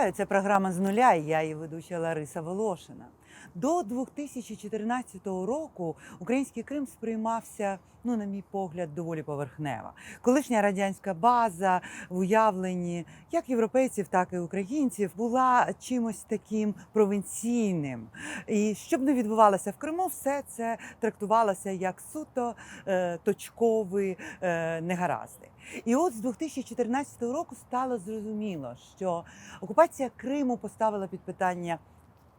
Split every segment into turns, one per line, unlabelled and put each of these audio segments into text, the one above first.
Вітаю, це програма з нуля. і Я її ведуча Лариса Волошина. До 2014 року український Крим сприймався, ну на мій погляд, доволі поверхнево. Колишня радянська база в уявленні як європейців, так і українців була чимось таким провінційним. І що б не відбувалося в Криму, все це трактувалося як суто е, точкові е, негаразди. І от з 2014 року стало зрозуміло, що окупація Криму поставила під питання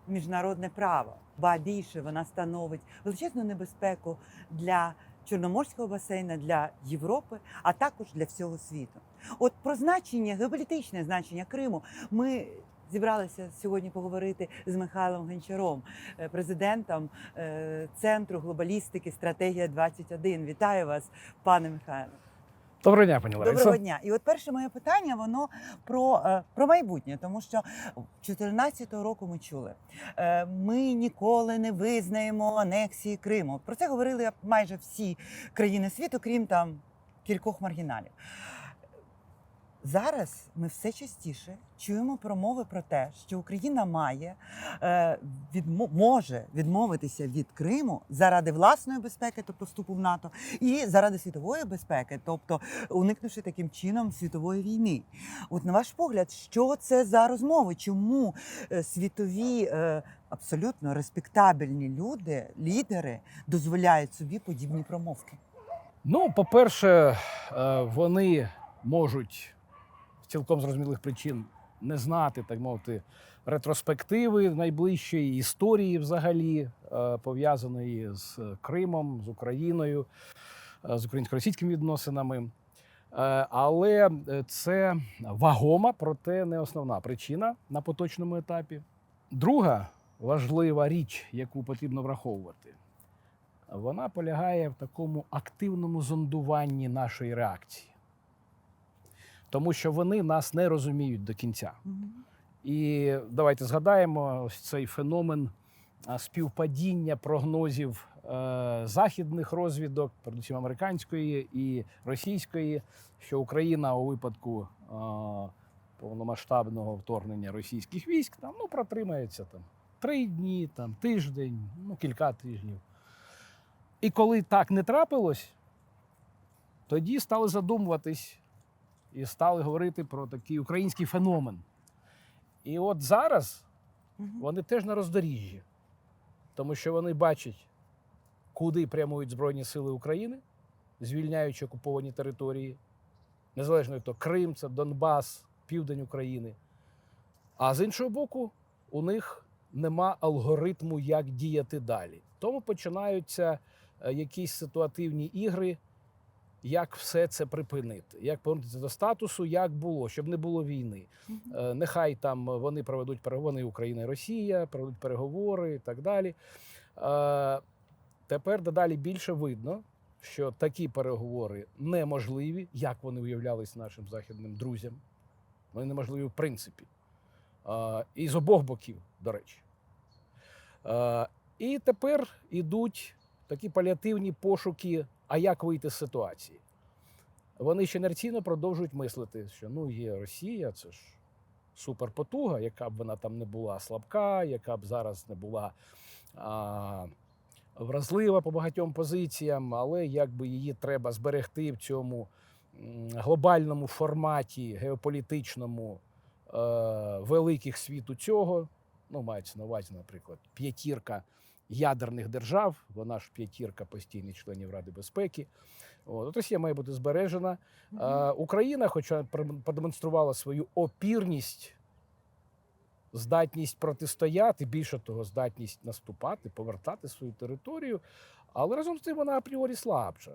міжнародне право, ба більше вона становить величезну небезпеку для Чорноморського басейну, для Європи, а також для всього світу. От про значення, геополітичне значення Криму ми. Зібралися сьогодні поговорити з Михайлом Гончаром, е, президентом е, Центру глобалістики Стратегія 21 Вітаю вас, пане Михайло.
Доброго дня, пані Лариса.
Доброго дня. І от перше моє питання воно про, е, про майбутнє, тому що 2014 року ми чули. е, Ми ніколи не визнаємо анексії Криму. Про це говорили майже всі країни світу, крім там кількох маргіналів. Зараз ми все частіше чуємо промови про те, що Україна має е, відмо, може відмовитися від Криму заради власної безпеки, тобто вступу в НАТО, і заради світової безпеки, тобто уникнувши таким чином світової війни. От на ваш погляд, що це за розмови? Чому е, світові е, абсолютно респектабельні люди, лідери дозволяють собі подібні промовки?
Ну, по-перше, е, вони можуть цілком зрозумілих причин не знати, так мовити, ретроспективи найближчої історії взагалі, е, пов'язаної з Кримом, з Україною, е, з українсько-російськими відносинами. Е, Але це вагома, проте не основна причина на поточному етапі. Друга важлива річ, яку потрібно враховувати, вона полягає в такому активному зондуванні нашої реакції. Тому що вони нас не розуміють до кінця. І давайте згадаємо ось цей феномен співпадіння прогнозів е, західних розвідок, передусім американської і російської, що Україна у випадку е, повномасштабного вторгнення російських військ там ну протримається там три дні, там тиждень, ну кілька тижнів. І коли так не трапилось, тоді стали задумуватись і стали говорити про такий український феномен. І от зараз вони теж на роздоріжжі, тому що вони бачать, куди прямують Збройні Сили України, звільняючи окуповані території, незалежно від того, Крим, це Донбас, південь України. А з іншого боку, у них нема алгоритму, як діяти далі. Тому починаються е, якісь ситуативні ігри, як все це припинити, як повернутися до статусу, як було, щоб не було війни. Е, Нехай там вони проведуть переговори Україна і Росія, проведуть переговори і так далі. Е, Тепер дедалі більше видно, що такі переговори неможливі, як вони уявлялись нашим західним друзям. Вони неможливі в принципі. Е, І з обох боків, до речі. Е, І тепер ідуть такі паліативні пошуки, а як вийти з ситуації. Вони ще інерційно продовжують мислити, що ну є Росія, це ж суперпотуга, яка б вона там не була слабка, яка б зараз не була а, вразлива по багатьом позиціям, але якби її треба зберегти в цьому глобальному форматі геополітичному е, великих світу цього. Ну, мається на увазі, наприклад, п'ятірка ядерних держав, вона ж п'ятірка постійних членів Ради безпеки. От, Росія має бути збережена. Е, Україна, хоча продемонструвала свою опірність, здатність протистояти, більше того, здатність наступати, повертати свою територію, але разом з тим вона апріорі слабша.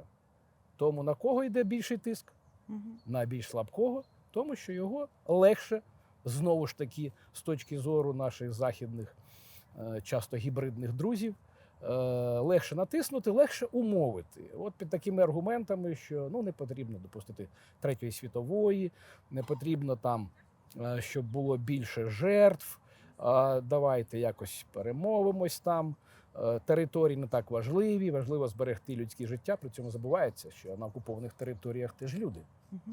Тому на кого йде більший тиск?
Мгм.
На більш слабкого, тому що його легше, знову ж таки, з точки зору наших західних, часто гібридних друзів, е, легше натиснути, легше умовити. От під такими аргументами, що ну не потрібно допустити третьої світової, не потрібно там, е, щоб було більше жертв. Давайте якось перемовимось там. Е, Території не так важливі, важливо зберегти людське життя. При цьому забувається, що на окупованих територіях теж люди.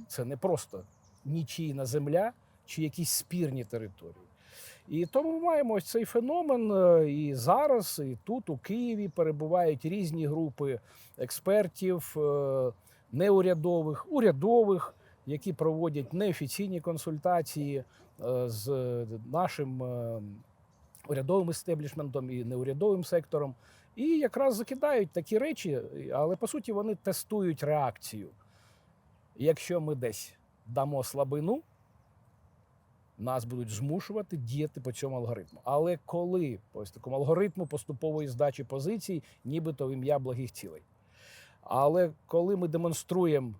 Це не просто нічийна земля, чи якісь спірні території. І тому ми маємо ось цей феномен. е, І зараз, і тут, у Києві, перебувають різні групи експертів, е, неурядових, урядових, які проводять неофіційні консультації е, з нашим урядовим істеблішментом і неурядовим сектором. І якраз закидають такі речі, але по суті вони тестують реакцію. Якщо ми десь дамо слабину, нас будуть змушувати діяти по цьому алгоритму. Але коли по ось такому алгоритму поступової здачі позицій, нібито в ім'я благих цілей. Але коли ми демонструємо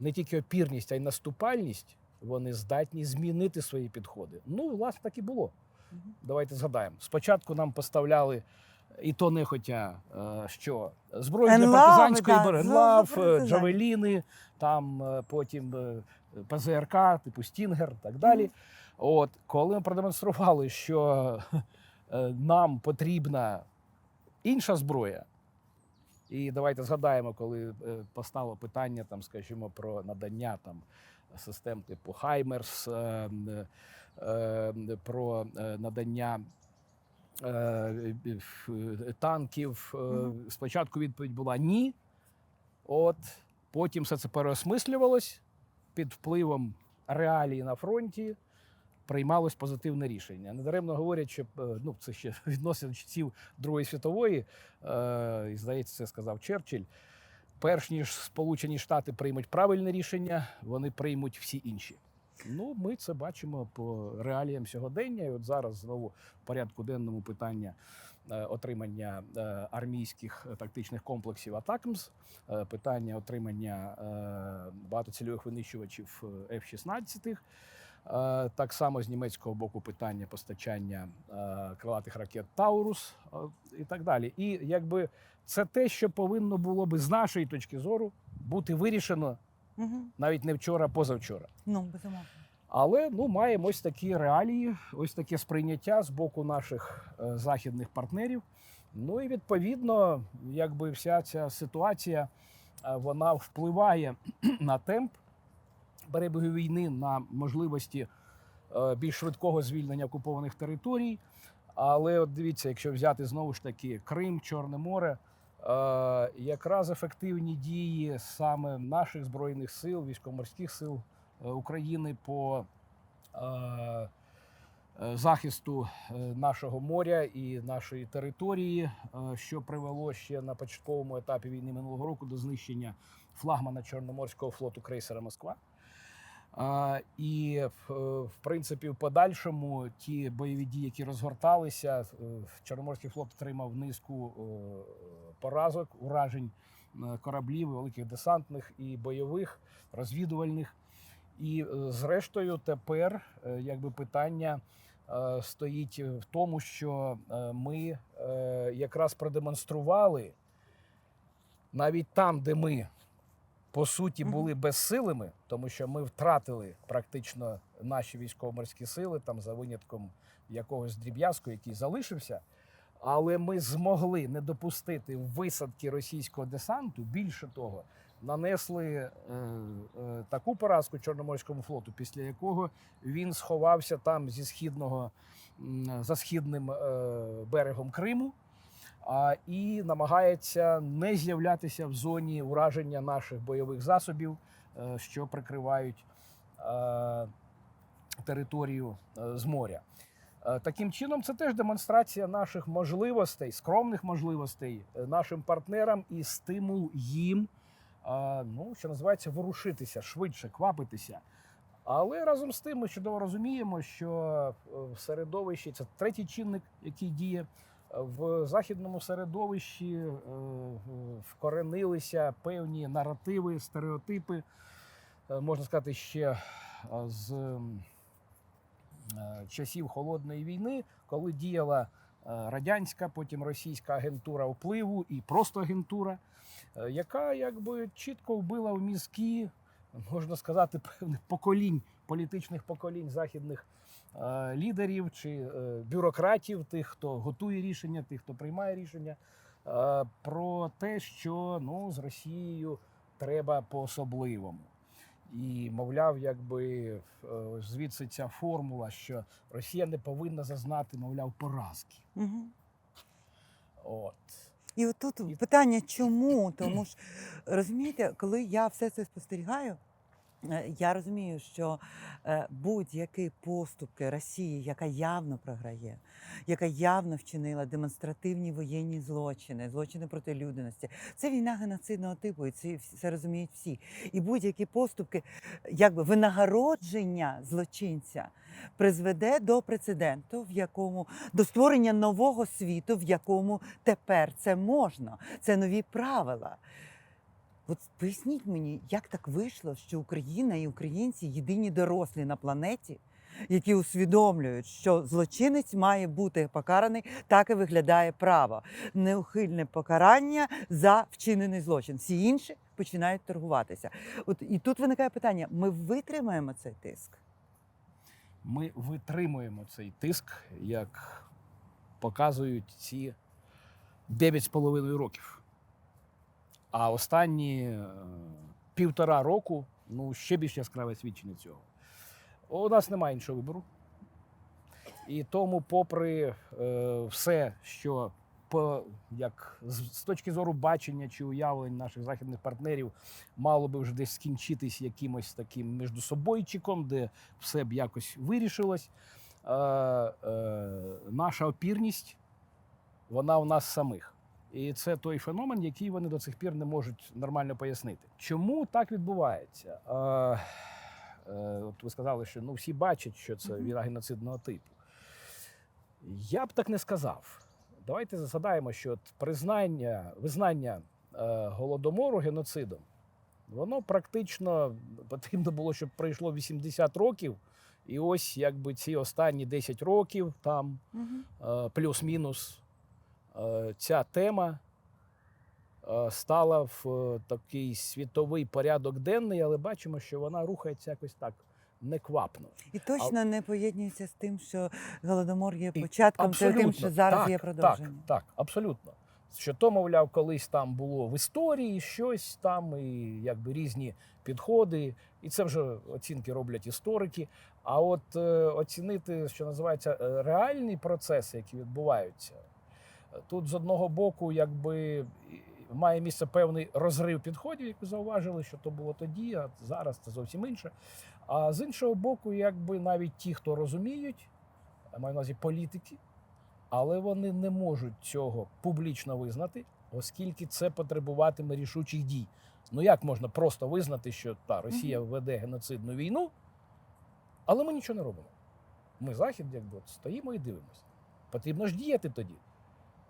не тільки опірність, а й наступальність, вони здатні змінити свої підходи. Ну, власне, так і було. Давайте згадаємо. Спочатку нам поставляли. І то нехотя, е, що зброю для партизанської
за
е. Джавеліни, там е, потім е, ПЗРК, типу Стінгер і так далі. От, коли ми продемонстрували, що е, нам потрібна інша зброя, і давайте згадаємо, коли е, постало питання, там, скажімо, про надання там, систем типу Хаймерс, е, про надання танків. Спочатку відповідь була ні. От, потім все це переосмислювалось під впливом реалій на фронті. Приймалось позитивне рішення. Недаремно говорять, що е, ну, це ще відносин часів Другої світової, е, і здається, це сказав Черчилль. Перш ніж Сполучені Штати приймуть правильне рішення, вони приймуть всі інші. Ну, ми це бачимо по реаліям сьогодення. І от зараз знову в порядку денному питання отримання е, армійських е, тактичних комплексів Атакмс, е, питання отримання е, багатоцільових винищувачів е, F-16. Е, Так само з німецького боку питання постачання е, крилатих ракет Таурус е, і так далі. І якби це те, що повинно було би з нашої точки зору бути вирішено
Мгм.
навіть не вчора, а позавчора.
Ну, безумовно.
Але ну маємо ось такі реалії, ось таке сприйняття з боку наших е, західних партнерів. Ну і відповідно, якби вся ця ситуація е, вона впливає на темп перебігу війни, на можливості е, більш швидкого звільнення окупованих територій. Але от дивіться, якщо взяти знову ж таки Крим, Чорне море, якраз ефективні дії саме наших збройних сил, військово-морських сил України по е, е, захисту е, нашого моря і нашої території, е, що привело ще на початковому етапі війни минулого року до знищення флагмана Чорноморського флоту крейсера Москва. І в, е, принципі, в подальшому ті бойові дії, які розгорталися, е, Чорноморський флот отримав низку е, поразок, уражень е, кораблів, великих десантних і бойових, розвідувальних. І е, зрештою, тепер е, якби питання е, стоїть в тому, що ми якраз продемонстрували навіть там, де ми по суті були безсилими, тому що ми втратили практично наші військово-морські сили, там за винятком якогось дріб'язку, який залишився. Але ми змогли не допустити висадки російського десанту. Більше того, нанесли е, е, таку поразку Чорноморському флоту, після якого він сховався там зі східного за східним е, берегом Криму а, і намагається не з'являтися в зоні ураження наших бойових засобів, е, що прикривають е, територію е, з моря. Таким чином, це теж демонстрація наших можливостей, скромних можливостей нашим партнерам і стимул їм, ну що називається, ворушитися швидше, квапитися. Але разом з тим ми чудово розуміємо, що е, в середовищі це третій чинник, який діє в західному середовищі е, вкоренилися певні наративи, стереотипи, е, можна сказати, ще з часів холодної війни, коли діяла радянська, потім російська агентура впливу і просто агентура, яка якби чітко вбила в мізки, можна сказати, певних поколінь, політичних поколінь західних е, лідерів чи е, бюрократів, тих, хто готує рішення, тих, хто приймає рішення, е, про те, що ну, з Росією треба по-особливому. І, мовляв, якби е, звідси ця формула, що Росія не повинна зазнати, мовляв, поразки.
Угу.
От.
І отут питання, чому? Тому ж розумієте, коли я все це спостерігаю, я розумію, що е, будь-які поступки Росії, яка явно програє, яка явно вчинила демонстративні воєнні злочини, злочини проти людяності, це війна геноцидного типу, і це, це розуміють всі. І будь-які поступки, якби винагородження злочинця призведе до прецеденту, в якому до створення нового світу, в якому тепер це можна. Це нові правила. От поясніть мені, як так вийшло, що Україна і українці єдині дорослі на планеті, які усвідомлюють, що злочинець має бути покараний, так і виглядає право. Неухильне покарання за вчинений злочин. Всі інші починають торгуватися. От і тут виникає питання: ми витримаємо цей тиск?
Ми витримуємо цей тиск, як показують ці 9,5 років. А останні е, півтора року ну, ще більш яскраве свідчення цього. У нас немає іншого вибору. І тому, попри е, все, що по, як, з, з точки зору бачення чи уявлень наших західних партнерів мало би вже десь скінчитись якимось таким міждособойчиком, де все б якось вирішилось. Е, е, наша опірність, вона в нас самих. І це той феномен, який вони до цих пір не можуть нормально пояснити. Чому так відбувається? Е, е, от ви сказали, що ну, всі бачать, що це війна геноцидного типу. Я б так не сказав. Давайте згадаємо, що от признання, визнання е, голодомору геноцидом, воно практично потрібно було, щоб пройшло 80 років. І ось якби ці останні 10 років, там е, плюс-мінус, ця тема е, стала в е, такий світовий порядок денний, але бачимо, що вона рухається якось так неквапно.
І точно не поєднується з тим, що голодомор є початком тим, що зараз
так,
є продовженням.
Так, так, абсолютно. Що то, мовляв, колись там було в історії щось там, і якби різні підходи, і це вже оцінки роблять історики. А от е, оцінити, що називається, е, реальні процеси, які відбуваються, е, тут з одного боку, якби має місце певний розрив підходів, як ви зауважили, що то було тоді, а зараз це зовсім інше. А з іншого боку, якби навіть ті, хто розуміють, маю на увазі політики, але вони не можуть цього публічно визнати, оскільки це потребуватиме рішучих дій. Ну як можна просто визнати, що та Росія веде геноцидну війну, але ми нічого не робимо. Ми захід, якби от стоїмо і дивимося. Потрібно ж діяти тоді.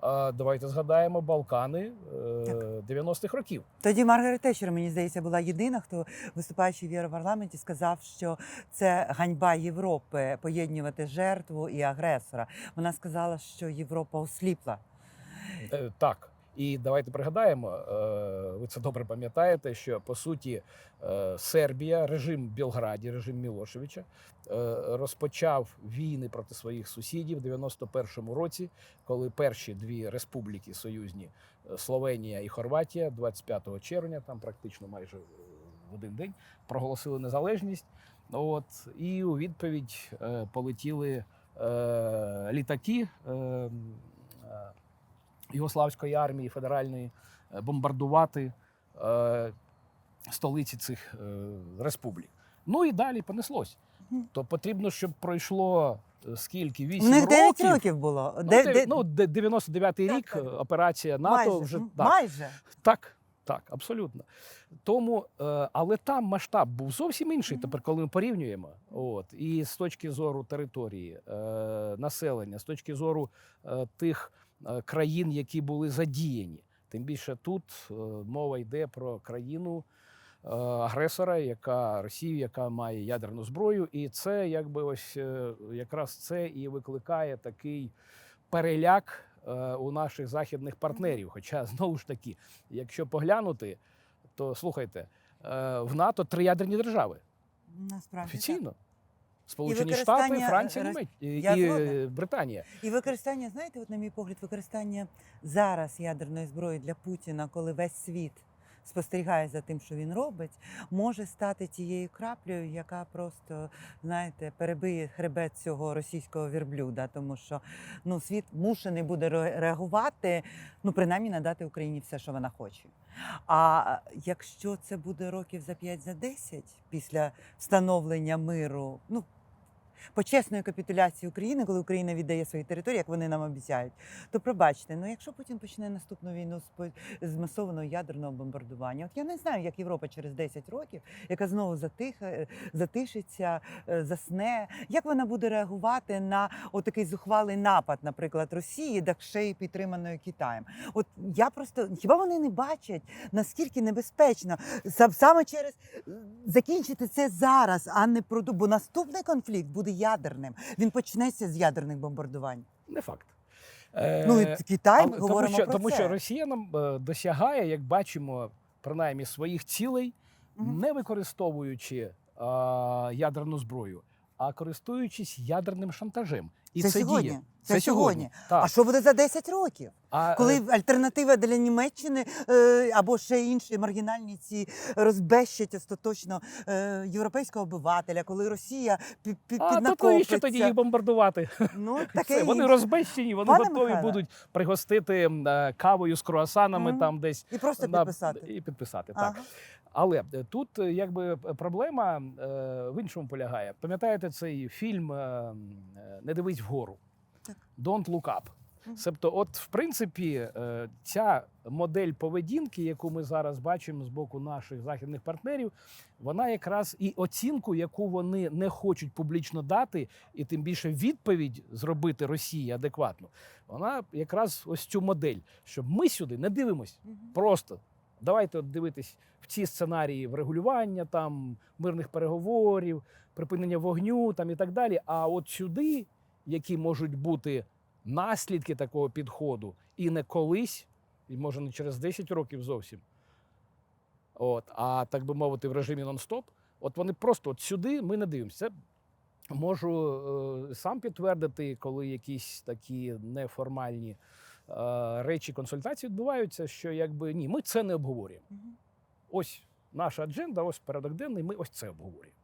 А давайте згадаємо Балкани е,
Так.
90-х років.
Тоді Маргарет Тетчер, мені здається, була єдина, хто виступаючи в Європарламенті, сказав, що це ганьба Європи поєднувати жертву і агресора. Вона сказала, що Європа осліпла.
Е, так. І давайте пригадаємо, е, ви це добре пам'ятаєте, що по суті е, Сербія, режим Білграді, режим Мілошевича, е, розпочав війни проти своїх сусідів в 91-му році, коли перші дві республіки союзні Словенія і Хорватія 25 червня, там практично майже в один день проголосили незалежність. От і у відповідь полетіли літаки. Югославської армії федеральної е, бомбардувати е, столиці цих е, республік. Ну і далі понеслось. То потрібно, щоб пройшло е, скільки?
У
8
них 9
років.
років було.
Ну,
Де-
ну, 99-й
Так,
рік,
так.
е, операція НАТО
майже,
вже так,
майже.
так, так, абсолютно. Тому, але там масштаб був зовсім інший. Тепер, коли ми порівнюємо, от і з точки зору території, населення, з точки зору тих країн, які були задіяні. Тим більше тут е, мова йде про країну е, агресора, яка Росію, яка має ядерну зброю, і це якби ось е, якраз це і викликає такий переляк е, у наших західних партнерів. Хоча знову ж таки, якщо поглянути, то слухайте, е, в НАТО три ядерні держави
Насправді так.
Сполучені Штати, Франція,
е,
Німеччина і, і,
згодна.
е, Британія.
І використання, знаєте, от на мій погляд, використання зараз ядерної зброї для Путіна, коли весь світ спостерігає за тим, що він робить, може стати тією краплею, яка просто, знаєте, перебиє хребет цього російського вірблюда, тому що ну, світ мушений буде реагувати, ну, принаймні надати Україні все, що вона хоче. А якщо це буде років за 5 за 10 після встановлення миру, ну почесної капітуляції України, коли Україна віддає свої території, як вони нам обіцяють, то пробачте, ну якщо Путін почне наступну війну з, з масованого ядерного бомбардування, от я не знаю, як Європа через 10 років, яка знову затиха, затишиться, е, засне, як вона буде реагувати на отакий зухвалий напад, наприклад, Росії, так ще й підтриманою Китаєм. От я просто хіба вони не бачать наскільки небезпечно саме через е, закінчити це зараз, а не проду. Бо наступний конфлікт буде ядерним. Він почнеться з ядерних бомбардувань.
Не факт.
Ну
Е,
і Китай, ми
але-
говоримо
тому, що,
про
тому
це.
що Росія нам е, досягає, як бачимо, принаймні своїх цілей,
угу.
не використовуючи а, ядерну зброю, а користуючись ядерним шантажем. І
Це
це,
сьогодні.
діє.
Це сьогодні.
Так.
А що буде за 10 років?
А,
Коли
е,
альтернатива для Німеччини е, або ще інші маргінальні ці розбещать остаточно е, європейського обивателя, коли Росія під, під,
а то навіщо тоді їх бомбардувати?
Ну,
Все,
таке
вони розбещені, вони
Пане
готові
Михайле.
будуть пригостити е, кавою з круасанами
Мгм.
там десь.
І просто
на-
підписати.
І підписати, так. Але е, тут е, якби е, проблема е, в іншому полягає. Пам'ятаєте цей фільм е, е, Не дивись вгору? Don't look up. Тобто, от, в принципі, ця модель поведінки, яку ми зараз бачимо з боку наших західних партнерів, вона якраз і оцінку, яку вони не хочуть публічно дати, і тим більше відповідь зробити Росії адекватно, вона якраз ось цю модель, щоб ми сюди не дивимось. Просто давайте от дивитись в ці сценарії врегулювання там мирних переговорів, припинення вогню там і так далі. А от сюди, які можуть бути наслідки такого підходу, і не колись, і може не через 10 років зовсім. От, а так би мовити, в режимі нон-стоп. От вони просто от сюди ми не дивимося. Можу е, сам підтвердити, коли якісь такі неформальні речі, консультації відбуваються, що якби ні, ми це не обговорюємо. Ось наша адженда, ось порядок денний, ми ось це обговорюємо.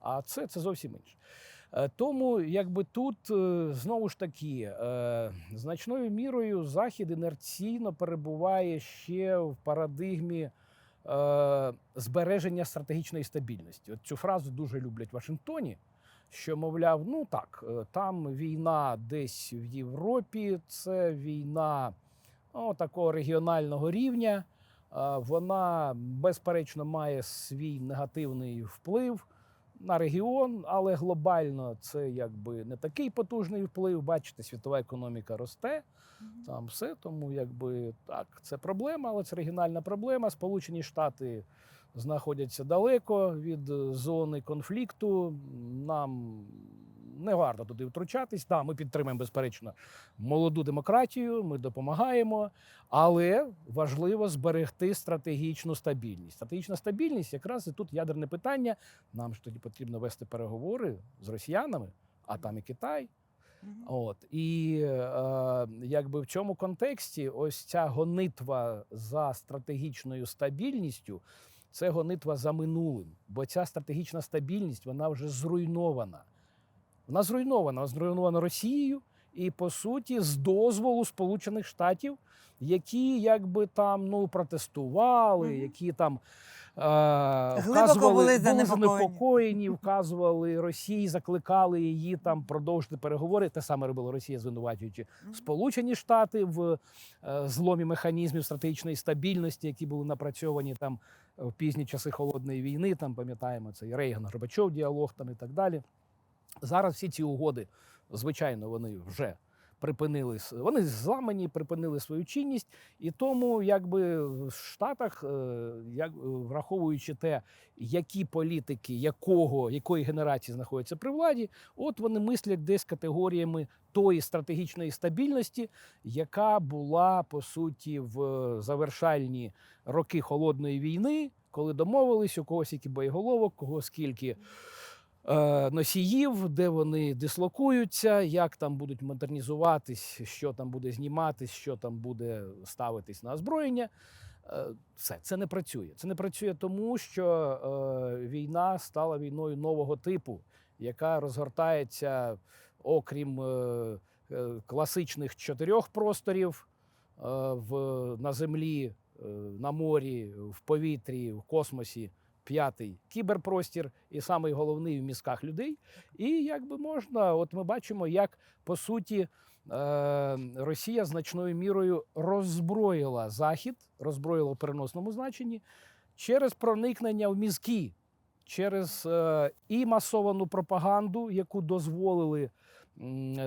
А це, це зовсім інше. Е, Тому, якби тут е, знову ж таки е, значною мірою Захід інерційно перебуває ще в парадигмі е, збереження стратегічної стабільності. От цю фразу дуже люблять в Вашингтоні. Що, мовляв, ну так, е, там війна десь в Європі, це війна ну, такого регіонального рівня. Е, Вона, безперечно, має свій негативний вплив на регіон, але глобально це якби не такий потужний вплив. Бачите, світова економіка росте. Там все, тому якби так, це проблема, але це регіональна проблема. Сполучені Штати знаходяться далеко від е, зони конфлікту. Нам не варто туди втручатись. Так, ми підтримуємо, безперечно, молоду демократію, ми допомагаємо, але важливо зберегти стратегічну стабільність. Стратегічна стабільність якраз і тут ядерне питання. Нам ж тоді потрібно вести переговори з росіянами, а там і Китай. От і е, якби в цьому контексті ось ця гонитва за стратегічною стабільністю, це гонитва за минулим, бо ця стратегічна стабільність вона вже зруйнована. Вона зруйнована, вона зруйнована Росією, і по суті, з дозволу Сполучених Штатів, які якби там ну протестували, які там
Глибоко
вказували,
були
були
занепокоєні.
занепокоєні, вказували Росії, закликали її там продовжити переговори. Те саме робила Росія, звинувачуючи Сполучені Штати в е, зломі механізмів стратегічної стабільності, які були напрацьовані там в пізні часи холодної війни. Там пам'ятаємо цей Рейган Горбачов діалог там і так далі. Зараз всі ці угоди, звичайно, вони вже припинили вони зламані, припинили свою чинність, і тому, якби в Штатах, е, як е, враховуючи те, які політики якого якої генерації знаходяться при владі, от вони мислять десь категоріями тої стратегічної стабільності, яка була по суті в завершальні роки холодної війни, коли домовились у когось які боєголовок, кого скільки носіїв, де вони дислокуються, як там будуть модернізуватись, що там буде зніматись, що там буде ставитись на озброєння. Е, Все це не працює. Це не працює тому, що е, війна стала війною нового типу, яка розгортається, окрім е, е, класичних чотирьох просторів е, в, на землі, е, на морі, в повітрі, в космосі. П'ятий кіберпростір, і самий головний в мізках людей. І якби можна, от ми бачимо, як по суті е, Росія значною мірою роззброїла Захід, роззброїла в переносному значенні через проникнення в мізки, через е, і масовану пропаганду, яку дозволили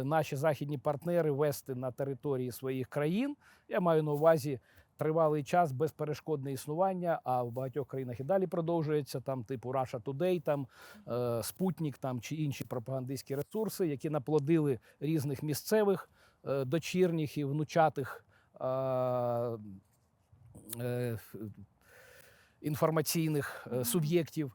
наші західні партнери вести на території своїх країн. Я маю на увазі тривалий час безперешкодне існування, а в багатьох країнах і далі продовжується. Там, типу Russia Today, там е, Спутник там чи інші пропагандистські ресурси, які наплодили різних місцевих е, дочірніх і внучатих е, е, інформаційних е, суб'єктів.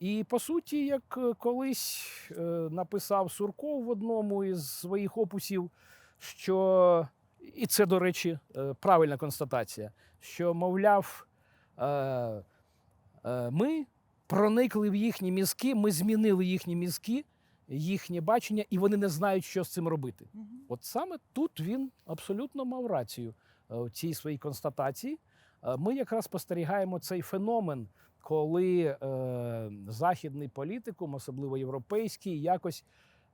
І по суті, як колись е, написав Сурков в одному із своїх опусів, що і це, до речі, е, правильна констатація, що, мовляв, е, е, ми проникли в їхні мізки, ми змінили їхні мізки, їхнє бачення, і вони не знають, що з цим робити. От саме тут він абсолютно мав рацію в цій своїй констатації. Ми якраз спостерігаємо цей феномен, коли західний політикум, особливо європейський, якось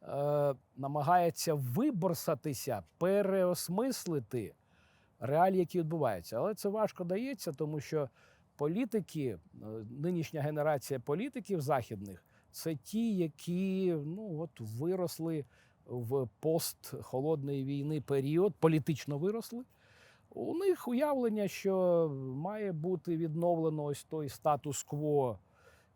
е, намагається виборсатися, переосмислити реалії, які відбуваються. Але це важко дається, тому що політики, е, нинішня генерація політиків західних, це ті, які ну от виросли в постхолодної війни період, політично виросли. У них уявлення, що має бути відновлено ось той статус-кво,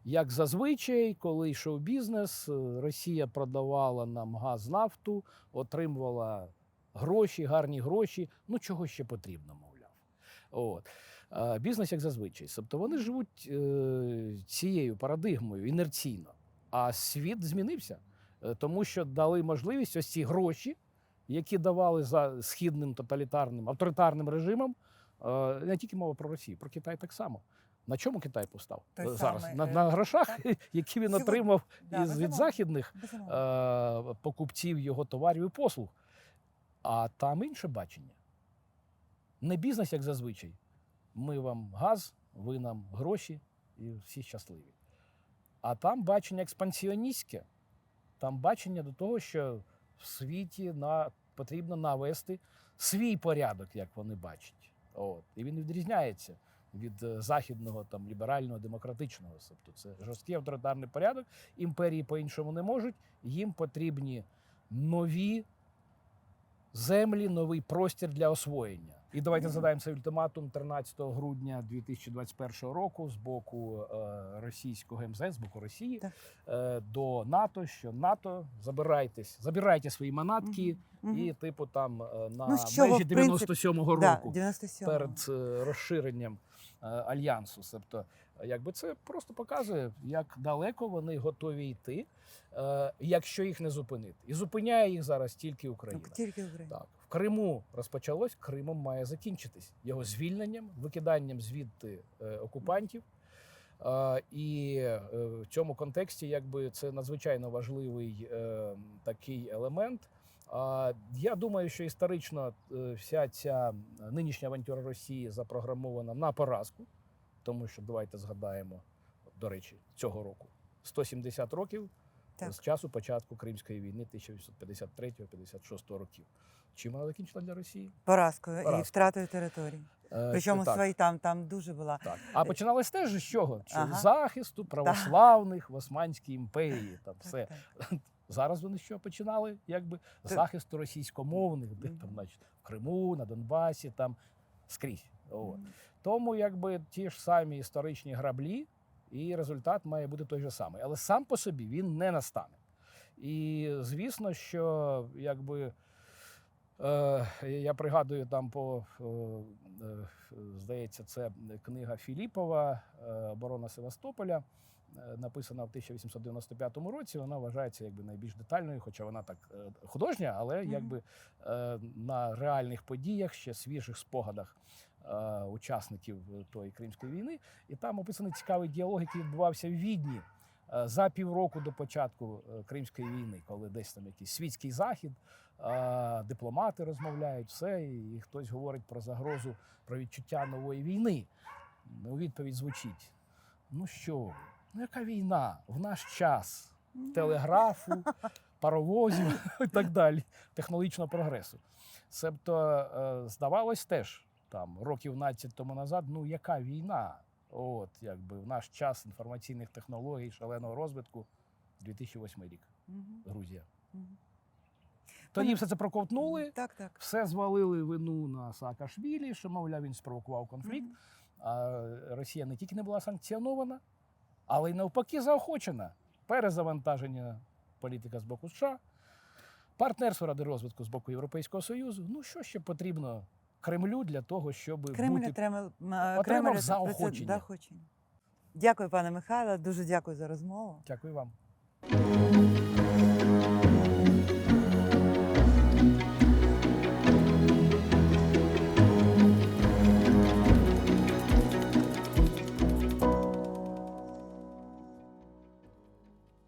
як зазвичай, коли йшов бізнес, е, Росія продавала нам газ, нафту, отримувала гроші, гарні гроші. Ну чого ще потрібно, мовляв. От. Бізнес як зазвичай. Тобто вони живуть е, цією парадигмою інерційно. А світ змінився, е, тому що дали можливість ось ці гроші, які давали за східним тоталітарним авторитарним режимом. Не тільки мова про Росію, про Китай так само. На чому Китай постав
Той
зараз?
самий,
на,
е,
на грошах,
так.
які він
Сьогодні-
отримав
Да,
із, від західних е, покупців його товарів і послуг. А там інше бачення. Не бізнес, як зазвичай. Ми вам газ, ви нам гроші і всі щасливі. А там бачення експансіоністське, там бачення до того, що в світі на, потрібно навести свій порядок, як вони бачать. От. І він відрізняється від е, західного там, ліберального, демократичного. Тобто це жорсткий авторитарний порядок. Імперії по-іншому не можуть. Їм потрібні нові землі, новий простір для освоєння. І давайте задаємо цей ультиматум 13 грудня 2021 року з боку е, російського МЗС, з боку Росії
Так.
е, до НАТО. Що НАТО забирайтесь, забирайте свої манатки
мгм.
і, типу, там е, на
Ну, чого,
межі
в принципі,
97-го
Да,
року
97
перед розширенням альянсу. Тобто, якби це просто показує, як далеко вони готові йти, якщо їх не зупинити. І зупиняє їх зараз тільки Україна.
Тільки Україна.
Так, в Криму розпочалось, Кримом має закінчитись його звільненням, викиданням звідти е, окупантів. Е, і е, в цьому контексті, якби це надзвичайно важливий е, такий елемент. Я думаю, що історично вся ця нинішня авантюра Росії запрограмована на поразку, тому що давайте згадаємо, до речі, цього року 170 років
Так.
з часу початку Кримської війни 1853-56 років. Чим вона закінчила для Росії?
Поразкою і втратою території.
Е,
Причому
так,
свої там, там дуже була.
так. А починалось теж з чого?
Ага.
захисту православних в Османській імперії. Там
Так,
все.
так.
Зараз вони що починали? Якби
Ти-
захисту російськомовних, де там, значить, в Криму, на Донбасі, там скрізь. От. Тому якби ті ж самі історичні граблі, і результат має бути той же самий. Але сам по собі він не настане. І звісно, що якби. Е, я пригадую там по е, е, здається, це книга Філіпова Оборона Севастополя, написана в 1895 році. Вона вважається якби найбільш детальною, хоча вона так художня, але якби на реальних подіях, ще свіжих спогадах учасників тої Кримської війни, і там описаний цікавий діалог, який відбувався в Відні за півроку до початку Кримської війни, коли десь там якийсь світський захід, дипломати розмовляють, все, і хтось говорить про загрозу, про відчуття нової війни. У відповідь звучить: ну що, ну яка війна в наш час телеграфу, паровозів і так далі, технологічного прогресу. Себто, е, здавалось теж там років 15 тому назад, ну яка війна? От якби в наш час інформаційних технологій, шаленого розвитку, 2008 рік. Грузія. Тоді все це проковтнули,
Так, так.
все звалили вину на Саакашвілі, що, мовляв, він спровокував конфлікт. А Росія не тільки не була санкціонована, але й навпаки заохочена. Перезавантаження політика з боку США, партнерство ради розвитку з боку Європейського Союзу. Ну що ще потрібно Кремлю для того, щоб
Кремль
бути
Кремль отримав
заохочення.
заохочення. Дякую, пане Михайло. Дуже дякую за розмову.
Дякую вам.